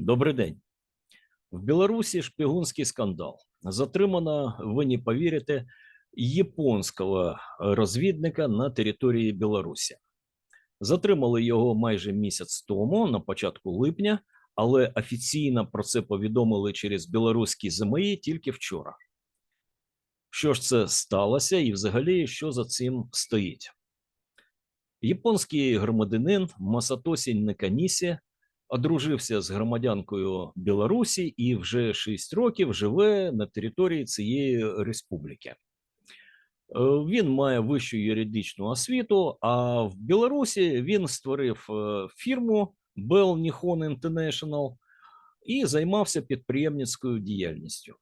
Добрий день. В Білорусі шпигунський скандал. Затримано, ви не повірите, японського розвідника на території Білорусі. Затримали його майже місяць тому, на початку липня, але офіційно про це повідомили через білоруські ЗМІ тільки вчора. Що ж це сталося, і взагалі, що за цим стоїть? Японський громадянин Масатосі Неканісі одружився з громадянкою Білорусі і вже 6 років живе на території цієї республіки. Е, Він має вищу юридичну освіту, а в Білорусі він створив е, фірму Bell Nihon International і займався підприємницькою діяльністю.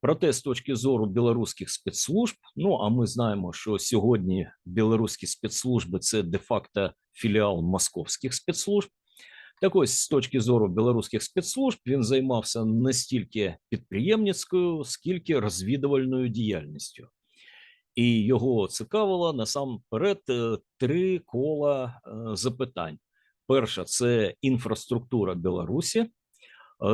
Проте, з точки зору білоруських спецслужб, ну а ми знаємо, що сьогодні білоруські спецслужби це де-факто філіал московських спецслужб. Так ось, з точки зору білоруських спецслужб, він займався не стільки підприємницькою, скільки розвідувальною діяльністю. І його цікавило насамперед е, три кола е, запитань: перша це інфраструктура Білорусі. Е,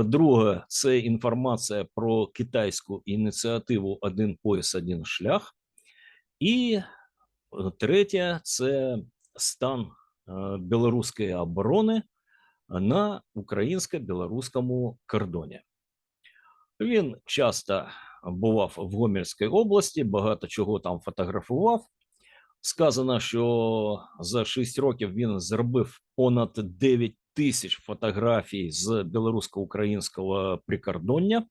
Друге, це інформація про китайську ініціативу Один пояс, один шлях. І е, третє це стан е, білоруської оборони на українсько-білоруському кордоні. Він часто бував в Гомельській області, багато чого там фотографував. Сказано, що за 6 років він зробив понад 9 тисяч фотографій з білорусько-українського прикордоння.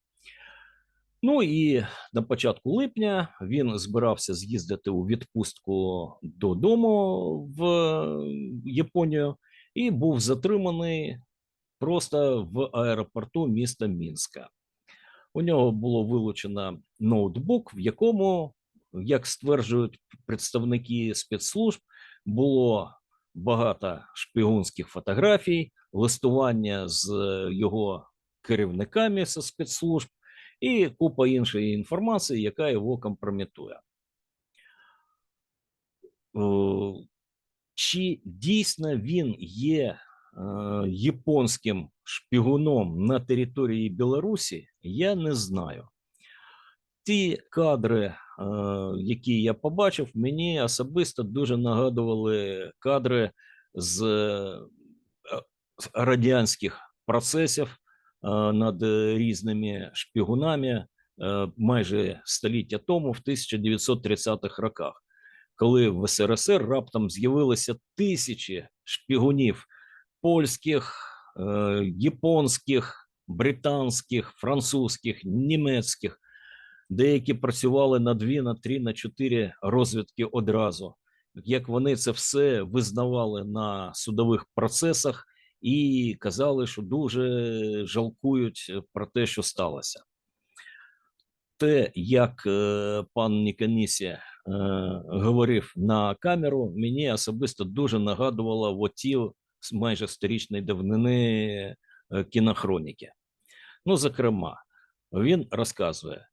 Ну і на початку липня він збирався з'їздити у відпустку додому в Японію і був затриманий просто в аеропорту міста Мінська. У нього було вилучено ноутбук, в якому, як стверджують представники спецслужб, було багато шпигунських фотографій, листування з його керівниками зі спецслужб і купа іншої інформації, яка його компрометує. Чи дійсно він є е, японським шпигуном на території Білорусі, я не знаю. Ті кадри, е, які я побачив, мені особисто дуже нагадували кадри з е, радянських процесів над різними шпигунами майже століття тому, в 1930-х роках, коли в СРСР раптом з'явилося тисячі шпигунів польських, е, японських, британських, французьких, німецьких. Деякі працювали на дві, на три, на чотири розвідки одразу. Як вони це все визнавали на судових процесах і казали, що дуже жалкують про те, що сталося. Те, як е, пан Ніканісі е, говорив на камеру, мені особисто дуже нагадувало оті майже сторічної давнини е, кінохроніки. Ну, зокрема, він розказує: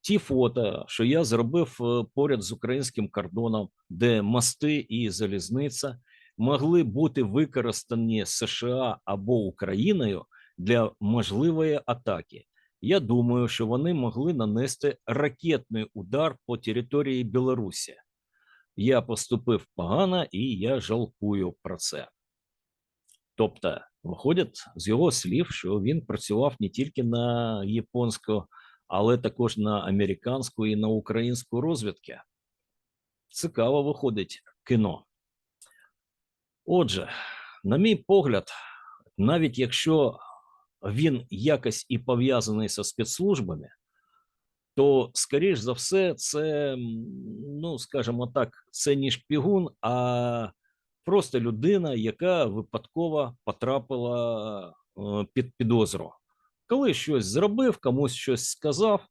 ті фото, що я зробив е, поряд з українським кордоном, де мости і залізниця могли бути використані США або Україною для можливої атаки. Я думаю, що вони могли нанести ракетний удар по території Білорусі. Я поступив погано і я жалкую про це. Тобто, виходить з його слів, що він працював не тільки на японську, але також на американську і на українську розвідки. Цікаво виходить кіно. Отже, на мій погляд, навіть якщо він якось і пов'язаний зі спецслужбами, то, скоріш за все, це, ну, скажімо так, це не шпігун, а просто людина, яка випадково потрапила е, під підозру. Коли щось зробив, комусь щось сказав,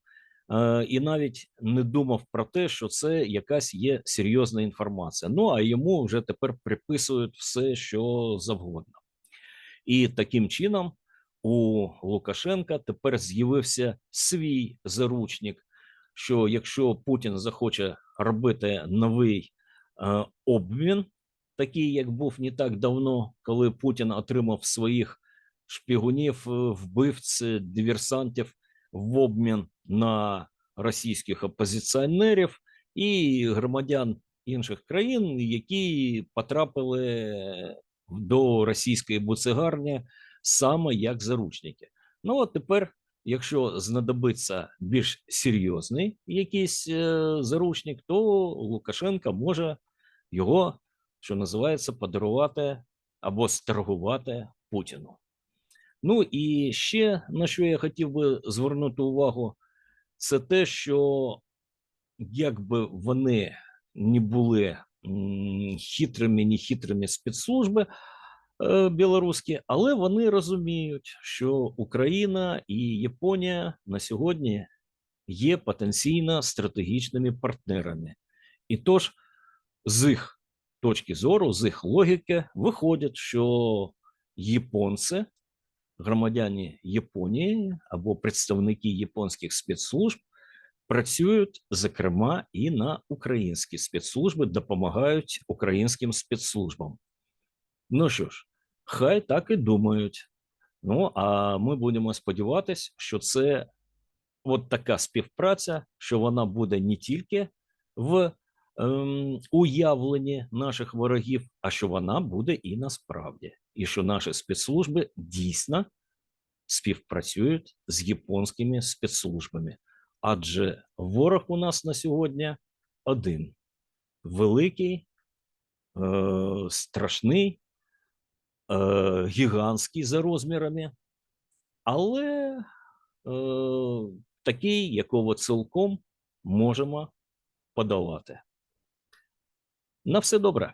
е, і навіть не думав про те, що це якась є серйозна інформація. Ну а йому вже тепер приписують все, що завгодно. І таким чином у Лукашенка тепер з'явився свій заручник, що якщо Путін захоче робити новий е, обмін, такий як був не так давно, коли Путін отримав своїх шпигунів, е, вбивць, е, диверсантів в обмін на російських опозиціонерів і громадян інших країн, які потрапили до російської буцегарні саме як заручники. Ну от тепер, якщо знадобиться більш серйозний якийсь е, заручник, то Лукашенко може його, що називається, подарувати або сторгувати Путіну. Ну і ще на що я хотів би звернути увагу, це те, що якби вони не були хитрими, не хитрими спецслужби білоруські, але вони розуміють, що Україна і Японія на сьогодні є потенційно стратегічними партнерами. І тож, з їх точки зору, з їх логіки, виходить, що японці, громадяни Японії або представники японських спецслужб працюють, зокрема, і на українські спецслужби, допомагають українським спецслужбам. Ну що ж, хай так і думають. Ну, а ми будемо сподіватися, що це от така співпраця, що вона буде не тільки в ем, уявленні наших ворогів, а що вона буде і насправді, і що наші спецслужби дійсно співпрацюють з японськими спецслужбами. Адже ворог у нас на сьогодні один великий, е, страшний, е, гігантський за розмірами, але е, такий, якого цілком можемо подолати. На все добре.